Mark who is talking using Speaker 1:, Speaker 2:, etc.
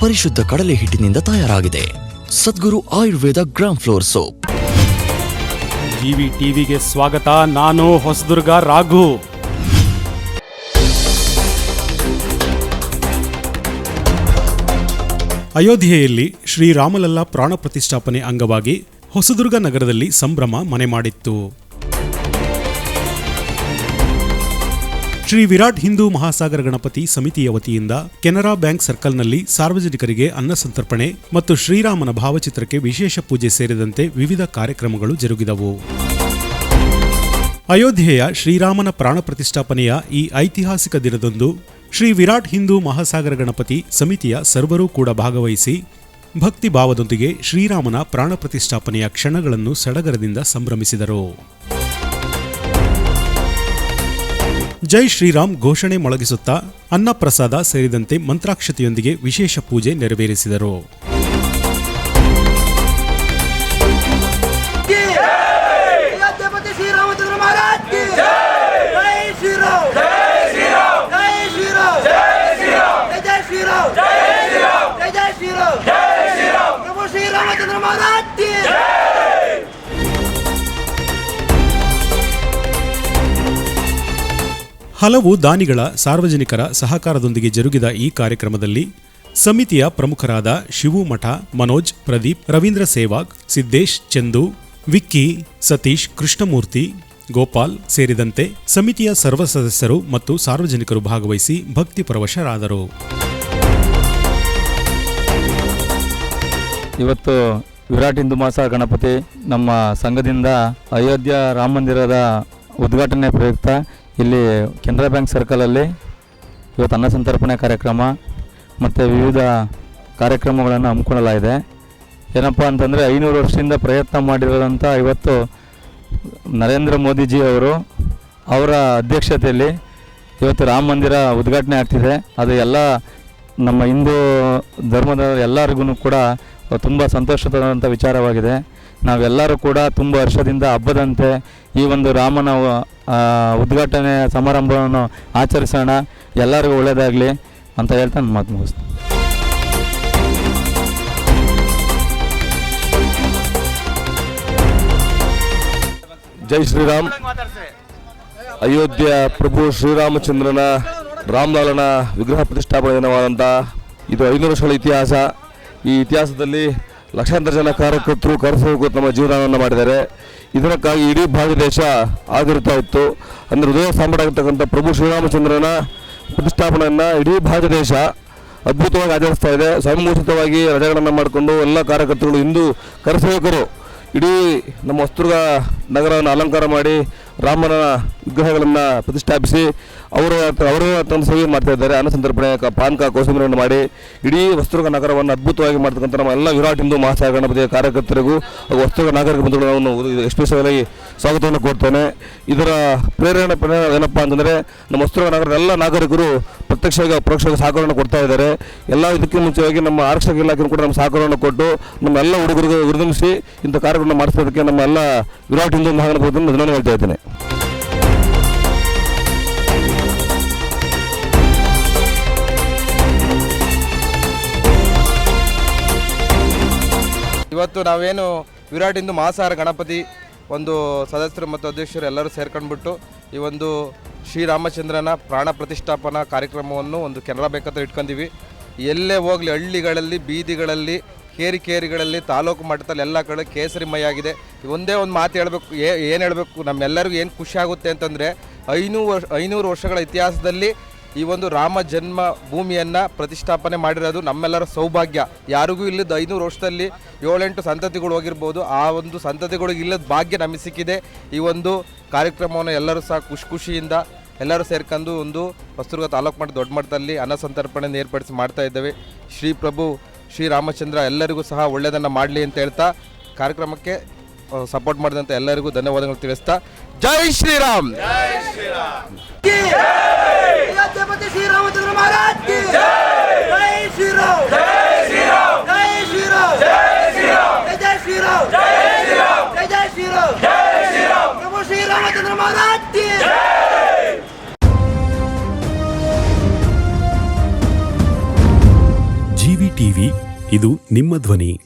Speaker 1: ಪರಿಶುದ್ಧ ಕಡಲೆ ಹಿಟ್ಟಿನಿಂದ ತಯಾರಾಗಿದೆ. Sadguru Ayurveda gram flour soap.
Speaker 2: TV ಟಿವಿಗೆ ಸ್ವಾಗತ, ನಾನು ಹೊಸದುರ್ಗ ರಾಘು. ಅಯೋಧ್ಯೆಯಲ್ಲಿ ಶ್ರೀರಾಮಲಲ್ಲ ಪ್ರಾಣ ಪ್ರತಿಷ್ಠಾಪನೆ ಅಂಗವಾಗಿ ಹೊಸದುರ್ಗ ನಗರದಲ್ಲಿ ಸಂಭ್ರಮ ಮನೆ ಮಾಡಿತ್ತು. ಶ್ರೀ ವಿರಾಟ್ ಹಿಂದೂ ಮಹಾಸಾಗರ ಗಣಪತಿ ಸಮಿತಿಯ ವತಿಯಿಂದ ಕೆನರಾ ಬ್ಯಾಂಕ್ ಸರ್ಕಲ್ನಲ್ಲಿ ಸಾರ್ವಜನಿಕರಿಗೆ ಅನ್ನ ಸಂತರ್ಪಣೆ ಮತ್ತು ಶ್ರೀರಾಮನ ಭಾವಚಿತ್ರಕ್ಕೆ ವಿಶೇಷ ಪೂಜೆ ಸೇರಿದಂತೆ ವಿವಿಧ ಕಾರ್ಯಕ್ರಮಗಳು ಜರುಗಿದವು. ಅಯೋಧ್ಯೆಯ ಶ್ರೀರಾಮನ ಪ್ರಾಣ ಪ್ರತಿಷ್ಠಾಪನೆಯ ಈ ಐತಿಹಾಸಿಕ ದಿನದಂದು ಶ್ರೀ ವಿರಾಟ್ ಹಿಂದೂ ಮಹಾಸಾಗರ ಗಣಪತಿ ಸಮಿತಿಯ ಸರ್ವರೂ ಕೂಡ ಭಾಗವಹಿಸಿ ಭಕ್ತಿ ಭಾವದೊಂದಿಗೆ ಶ್ರೀರಾಮನ ಪ್ರಾಣ ಪ್ರತಿಷ್ಠಾಪನೆಯ ಕ್ಷಣಗಳನ್ನು ಸಡಗರದಿಂದ ಸಂಭ್ರಮಿಸಿದರು. ಜೈ ಶ್ರೀರಾಮ್ ಘೋಷಣೆ ಮೊಳಗಿಸುತ್ತಾ ಅನ್ನಪ್ರಸಾದ ಸೇರಿದಂತೆ ಮಂತ್ರಾಕ್ಷತೆಯೊಂದಿಗೆ ವಿಶೇಷ ಪೂಜೆ ನೆರವೇರಿಸಿದರು. ಹಲವು ದಾನಿಗಳ ಸಾರ್ವಜನಿಕರ ಸಹಕಾರದೊಂದಿಗೆ ಜರುಗಿದ ಈ ಕಾರ್ಯಕ್ರಮದಲ್ಲಿ ಸಮಿತಿಯ ಪ್ರಮುಖರಾದ ಶಿವು ಮಠ ಮನೋಜ್ ಪ್ರದೀಪ್ ರವೀಂದ್ರ ಸೇವಾಗ್, ಸಿದ್ದೇಶ್ ಚಂದು, ವಿಕ್ಕಿ ಸತೀಶ್ ಕೃಷ್ಣಮೂರ್ತಿ, ಗೋಪಾಲ್ ಸೇರಿದಂತೆ ಸಮಿತಿಯ ಸರ್ವ ಸದಸ್ಯರು ಮತ್ತು ಸಾರ್ವಜನಿಕರು ಭಾಗವಹಿಸಿ ಭಕ್ತಿ ಪರವಶರಾದರು.
Speaker 3: ಇವತ್ತು ವಿರಾಟ್ ಹಿಂದೂ ಮಾಸ ಗಣಪತಿ ನಮ್ಮ ಸಂಘದಿಂದ ಅಯೋಧ್ಯ ರಾಮ ಮಂದಿರದ ಉದ್ಘಾಟನೆ ಪ್ರಯುಕ್ತ ಇಲ್ಲಿ ಕೆನರಾ ಬ್ಯಾಂಕ್ ಸರ್ಕಲಲ್ಲಿ ಇವತ್ತು ಅನ್ನ ಸಂತರ್ಪಣೆ ಕಾರ್ಯಕ್ರಮ ಮತ್ತು ವಿವಿಧ ಕಾರ್ಯಕ್ರಮಗಳನ್ನು ಹಮ್ಮಿಕೊಳ್ಳಲಾಗಿದೆ. ಏನಪ್ಪ ಅಂತಂದರೆ ಐನೂರು ವರ್ಷದಿಂದ ಪ್ರಯತ್ನ ಮಾಡಿರೋದಂಥ ಇವತ್ತು ನರೇಂದ್ರ ಮೋದಿಜಿ ಅವರು ಅವರ ಅಧ್ಯಕ್ಷತೆಯಲ್ಲಿ ಇವತ್ತು ರಾಮ ಮಂದಿರ ಉದ್ಘಾಟನೆ ಆಗ್ತಿದೆ. ಅದು ಎಲ್ಲ ನಮ್ಮ ಹಿಂದೂ ಧರ್ಮದ ಎಲ್ಲರಿಗೂ ಕೂಡ ತುಂಬ ಸಂತೋಷದಂಥ ವಿಚಾರವಾಗಿದೆ. ನಾವೆಲ್ಲರೂ ಕೂಡ ತುಂಬ ವರ್ಷದಿಂದ ಹಬ್ಬದಂತೆ ಈ ಒಂದು ರಾಮನ ಉದ್ಘಾಟನೆ ಸಮಾರಂಭವನ್ನು ಆಚರಿಸೋಣ. ಎಲ್ಲರಿಗೂ ಒಳ್ಳೆಯದಾಗಲಿ ಅಂತ ಹೇಳ್ತಾ ನನ್ನ ಮಾತು ಮುಗಿಸ್ತೀನಿ.
Speaker 4: ಜೈ ಶ್ರೀರಾಮ್. ಅಯೋಧ್ಯೆ ಪ್ರಭು ಶ್ರೀರಾಮಚಂದ್ರನ ರಾಮಲಾಲನ ವಿಗ್ರಹ ಪ್ರತಿಷ್ಠಾಪನೆ ದಿನವಾದಂಥ ಇದು ಐನೂರು ವರ್ಷಗಳ ಇತಿಹಾಸ. ಈ ಇತಿಹಾಸದಲ್ಲಿ ಲಕ್ಷಾಂತರ ಜನ ಕಾರ್ಯಕರ್ತರು ಕರೆಸಬೇಕು ನಮ್ಮ ಜೀವನವನ್ನು ಮಾಡಿದ್ದಾರೆ. ಇದಕ್ಕಾಗಿ ಇಡೀ ಭಾರತ ದೇಶ ಆಗಿರ್ತಾ ಇತ್ತು. ಅಂದರೆ ಹೃದಯ ಸಾಂಬಾರಾಗಿರ್ತಕ್ಕಂಥ ಪ್ರಭು ಶ್ರೀರಾಮಚಂದ್ರನ ಪ್ರತಿಷ್ಠಾಪನೆಯನ್ನು ಇಡೀ ಭಾರತ ದೇಶ ಅದ್ಭುತವಾಗಿ ಆಚರಿಸ್ತಾ ಇದೆ. ಸ್ವಯಂಘೋಷಿತವಾಗಿ ರಜೆಗಳನ್ನು ಮಾಡಿಕೊಂಡು ಎಲ್ಲ ಕಾರ್ಯಕರ್ತರು ಹಿಂದೂ ಕರಸೇವಕರು ಇಡೀ ನಮ್ಮ ಹೊಸದುರ್ಗ ನಗರವನ್ನು ಅಲಂಕಾರ ಮಾಡಿ ರಾಮನ ವಿಗ್ರಹಗಳನ್ನು ಪ್ರತಿಷ್ಠಾಪಿಸಿ ಅವರು ಅವರು ತಮ್ಮ ಸೇವೆ ಮಾಡ್ತಾ ಇದ್ದಾರೆ. ಅನ್ನ ಸಂದರ್ಭಣೆ ಪಾನಕ ಕೋಸಂಬರಿಯನ್ನು ಮಾಡಿ ಇಡೀ ವಸ್ತುಗಳ ನಗರವನ್ನು ಅದ್ಭುತವಾಗಿ ಮಾಡ್ತಕ್ಕಂಥ ನಮ್ಮ ಎಲ್ಲ ವಿರಾಟ್ ಹಿಂದೂ ಮಹಾಸಾಗರ ಗಣಪತಿಯ ಕಾರ್ಯಕರ್ತರಿಗೂ ಹಾಗೂ ನಾಗರಿಕ ಬಂಧುಗಳು ನಾನು ಎಸ್ಪೆಷಲ್ ಆಗಿ ಸ್ವಾಗತವನ್ನು ಕೊಡ್ತೇನೆ ಇದರ ಪ್ರೇರಣೆ ಏನಪ್ಪಾ ಏನಪ್ಪ ಅಂತಂದರೆ ನಮ್ಮ ವಸ್ತುಗಳ ನಗರದ ಎಲ್ಲ ನಾಗರಿಕರು ಪ್ರತ್ಯಕ್ಷವಾಗಿ ಪ್ರೋಕ್ಷವಾಗಿ ಸಹಕಾರವನ್ನು ಕೊಡ್ತಾ ಇದ್ದಾರೆ. ಎಲ್ಲ ಇದಕ್ಕೆ ಮುಂಚೆಯಾಗಿ ನಮ್ಮ ಆರಕ್ಷಕ ಇಲಾಖೆಯನ್ನು ಕೂಡ ನಮ್ಮ ಸಹಕಾರವನ್ನು ಕೊಟ್ಟು ನಮ್ಮ ಎಲ್ಲ ಹುಡುಗರಿಗೆ ವಿರೋಧಿಸಿ ಇಂಥ ಕಾರ್ಯಕ್ರಮ ಮಾಡಿಸೋದಕ್ಕೆ ನಮ್ಮ ಎಲ್ಲ ವಿರಾಟ್ ಹಿಂದೂ ಮಹಾಗಣಪತಿಯನ್ನು ಧನ್ಯವಾದ ಹೇಳ್ತಾ ಇದ್ದೇನೆ.
Speaker 5: ಇವತ್ತು ನಾವೇನು ವಿರಾಟ್ ಹಿಂದೂ ಮಾಸಾರ ಗಣಪತಿ ಒಂದು ಸದಸ್ಯರು ಮತ್ತು ಅಧ್ಯಕ್ಷರು ಎಲ್ಲರೂ ಸೇರ್ಕೊಂಡ್ಬಿಟ್ಟು ಈ ಒಂದು ಶ್ರೀರಾಮಚಂದ್ರನ ಪ್ರಾಣ ಪ್ರತಿಷ್ಠಾಪನಾ ಕಾರ್ಯಕ್ರಮವನ್ನು ಒಂದು ಕೆನರಾ ಬ್ಯಾಂಕ್ ಹತ್ರ ಇಟ್ಕೊಂಡಿವಿ. ಎಲ್ಲೇ ಹೋಗಲಿ, ಹಳ್ಳಿಗಳಲ್ಲಿ, ಬೀದಿಗಳಲ್ಲಿ ಕೇರಿ ಕೇರಿಗಳಲ್ಲಿ ತಾಲೂಕು ಮಟ್ಟದಲ್ಲಿ ಎಲ್ಲ ಕಡೆ ಕೇಸರಿಮಯ ಆಗಿದೆ. ಒಂದೇ ಒಂದು ಮಾತು ಹೇಳಬೇಕು ಏನು ಹೇಳಬೇಕು, ನಮ್ಮೆಲ್ಲರಿಗೂ ಏನು ಖುಷಿ ಆಗುತ್ತೆ ಅಂತಂದರೆ, ಐನೂರು ವರ್ಷ, ಐನೂರು ವರ್ಷಗಳ ಇತಿಹಾಸದಲ್ಲಿ ಈ ಒಂದು ರಾಮ ಜನ್ಮ ಭೂಮಿಯನ್ನು ಪ್ರತಿಷ್ಠಾಪನೆ ಮಾಡಿರೋದು ನಮ್ಮೆಲ್ಲರ ಸೌಭಾಗ್ಯ. ಯಾರಿಗೂ ಇಲ್ಲದ ಐನೂರು ವರ್ಷದಲ್ಲಿ ಏಳೆಂಟು ಸಂತತಿಗಳು ಹೋಗಿರ್ಬೋದು. ಆ ಒಂದು ಸಂತತಿಗಳಿಗೆ ಇಲ್ಲದ ಭಾಗ್ಯ ನಮಗೆ ಸಿಕ್ಕಿದೆ. ಈ ಒಂದು ಕಾರ್ಯಕ್ರಮವನ್ನು ಎಲ್ಲರೂ ಸಹ ಖುಷಿ ಖುಷಿಯಿಂದ ಎಲ್ಲರೂ ಸೇರ್ಕೊಂಡು ಒಂದು ಹೊಸದುರ್ಗ ತಾಲೂಕು ಮಟ್ಟ ದೊಡ್ಡ ಮಟ್ಟದಲ್ಲಿ ಅನ್ನ ಸಂತರ್ಪಣೆ ಏರ್ಪಡಿಸಿ ಮಾಡ್ತಾ ಇದ್ದೇವೆ. ಶ್ರೀ ಪ್ರಭು ಶ್ರೀರಾಮಚಂದ್ರ ಎಲ್ಲರಿಗೂ ಸಹ ಒಳ್ಳೆಯದನ್ನು ಮಾಡಲಿ ಅಂತ ಹೇಳ್ತಾ ಕಾರ್ಯಕ್ರಮಕ್ಕೆ ಸಪೋರ್ಟ್ ಮಾಡಿದಂಥ ಎಲ್ಲರಿಗೂ ಧನ್ಯವಾದಗಳು ತಿಳಿಸ್ತಾ ಜೈ ಶ್ರೀರಾಮ್
Speaker 2: ಟಿವಿ ಇದು ನಿಮ್ಮ ಧ್ವನಿ